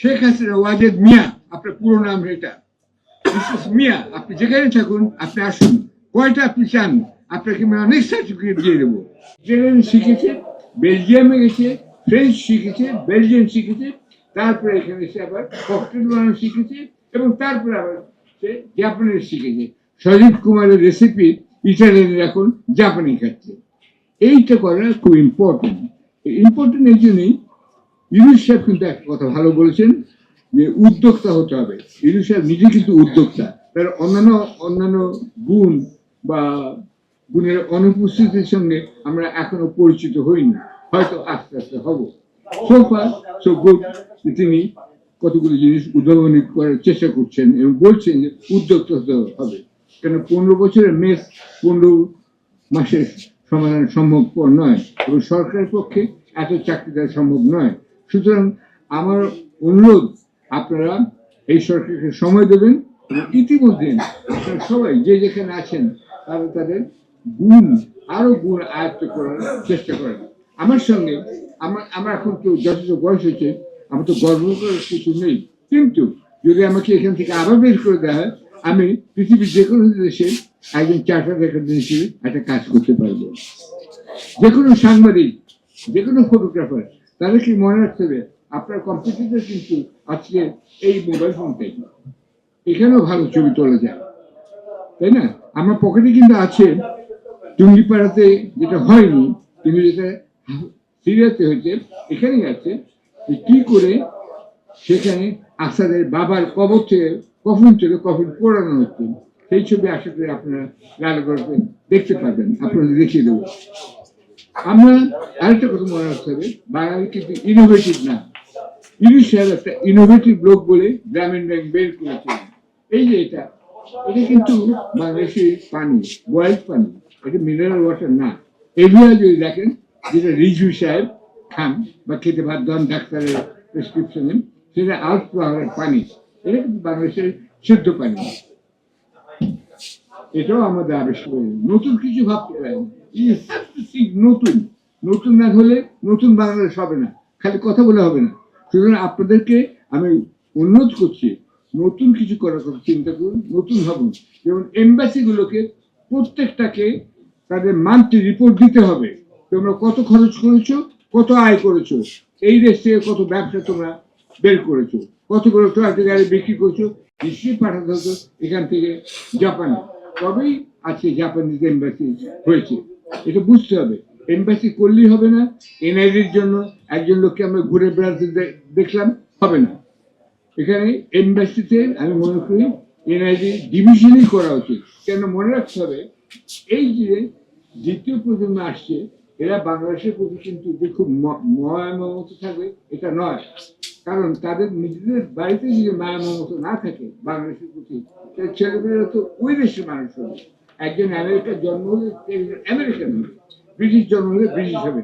শেখ হাসিনা ওয়াজেদ মিয়া, আপনার পুরো নাম এটা। মিসেস মিয়া, আপনি যেখানে থাকুন, আপনি আসুন। কয়টা আপনি চান, আপনাকে আমি অনেক সার্টিফিকেট দিয়ে দেবো। জেনারেল শিখেছে বেলজিয়ামে গেছে ফ্রেঞ্চ শিখেছে বেলজিয়াম শিখেছে, তারপরে এখানে এসে আবার ককটেল বানানো শিখেছে, এবং তারপরে আবার সে জাপানের শিখেছে। সজীব কুমারের রেসিপি ইটালিয়ানের এখন জাপানি খাচ্ছে। এইটা করা খুব ইম্পর্টেন্ট ইম্পর্টেন্ট এই জন্যই ইউনুস সাহেব কিন্তু একটা কথা ভালো বলেছেন যে উদ্যোক্তা হতে হবে। ইউনুস সাহেব নিজে কিন্তু উদ্যোক্তা। তার অন্যান্য অন্যান্য গুণ বা গুণের অনুপস্থিতির সঙ্গে আমরা এখনও পরিচিত হইনি হয়তো আস্তে আস্তে হব। সোফা সো গুড তিনি কতগুলো জিনিস উদ্ভাবনী করার চেষ্টা করছেন এবং বলছেন যে উদ্যোক্তা হতে হবে। কেন পনেরো বছরের মেস পনেরো মাসের সমাধান সম্ভবপর নয় এবং সরকারের পক্ষে এত চাকরি দেওয়া সম্ভব নয়। সুতরাং আমার অনুরোধ, আপনারা এই সরকারকে সময় দেবেন ইতিমধ্যে সবাই যে যেখানে আছেন, তারা তাদের গুণ, আরও গুণ আয়ত্ত করার চেষ্টা করেন। আমার সঙ্গে আমার আমার এখন কেউ যথেষ্ট বয়স হয়েছে আমার তো গর্ব করার কিছু নেই। কিন্তু যদি আমাকে এখান থেকে আবার বের করে দেওয়া হয়, আমি পৃথিবীর যে কোনো দেশে একজন চার্টার অ্যাকাউন্টেন্ট হিসেবে একটা কাজ করতে পারব। যে কোনো সাংবাদিক যে কোনো ফটোগ্রাফার তাদেরকে মনে রাখতে হবে আপনার কম্পিউটার কিন্তু আজকে এই মোবাইল ফোন ফোনটাই এখানেও ভালো ছবি তোলা যায়। তাই না? আমার পকেটে কিন্তু আছে টুঙ্গিপাড়াতে যেটা হয়নি কিন্তু যেটা সিরিয়াসে হয়েছে, এখানেই আছে যে কি করে সেখানে আসাদের বাবার কবর থেকে কফিন থেকে কফিন পোড়ানো হচ্ছে, সেই ছবি আশা করি আপনারা লাল দেখতে পাবেন আপনাদের দেখিয়ে দেবো। আমরা আরেকটা কথা মনে রাখতে হবে, বাঙালি কিন্তু ইনোভেটিভ না। একটা ইনোভেটিভ লোক বলে গ্রামীণ ব্যাংক বের এই যে এটা এটা কিন্তু বাংলাদেশের পানি বয়েল পানি, এটা মিনারেল ওয়াটার না। যদি দেখেন, যেটা রিজু সাহেব খান বা খেতে বাধ্য হন ডাক্তারের প্রেসক্রিপশনে সেটা আউট ফ্লাওয়ারের পানি, এটা কিন্তু বাংলাদেশের শুদ্ধ পানি। এটাও আমাদের আবিষ্কার নতুন কিছু ভাবতে পারেন। নতুন। নতুন না হলে নতুন বাংলাদেশ হবে না। খালি কথা বলে হবে না। সুতরাং আপনাদেরকে আমি অনুরোধ করছি, নতুন কিছু করার কথা চিন্তা করুন, নতুন ভাবুন। যেমন এম্বাসি গুলোকে প্রত্যেকটাকে তাদের মান্থলি রিপোর্ট দিতে হবে। তোমরা কত খরচ করেছ, কত আয় করেছ, এই দেশ থেকে কত ব্যবসা তোমরা বের করেছ, কত করে ট্রাকে গাড়ি বিক্রি করছ, নিশ্চয়ই পাঠাতে হতো এখান থেকে জাপানে। তবেই আজকে জাপানিজ এম্বাসি হয়েছে। এটা বুঝতে হবে। এম্বাসি করলেই হবে না এনআইডির জন্য একজন লোককে আমরা ঘুরে বেড়াতে দেখলাম হবে না। এখানে এম্বাসিতে আমি মনে করি এনআইডি ডিভিশনই করা উচিত। কেন মনে রাখতে হবে, এই যে দ্বিতীয় প্রজন্ম আসছে, এরা বাংলাদেশের প্রতি কিন্তু যে খুব ম- ময় মমত থাকবে এটা নয়। কারণ তাদের নিজেদের বাড়িতে যদি মায়া মমত না থাকে বাংলাদেশের প্রতি ছেলেমেয়েরা তো ওই দেশের মানুষ হবে। একজন আমেরিকার জন্ম হলে আমেরিকান হবে ব্রিটিশ জন্ম হলে ব্রিটিশ হবে।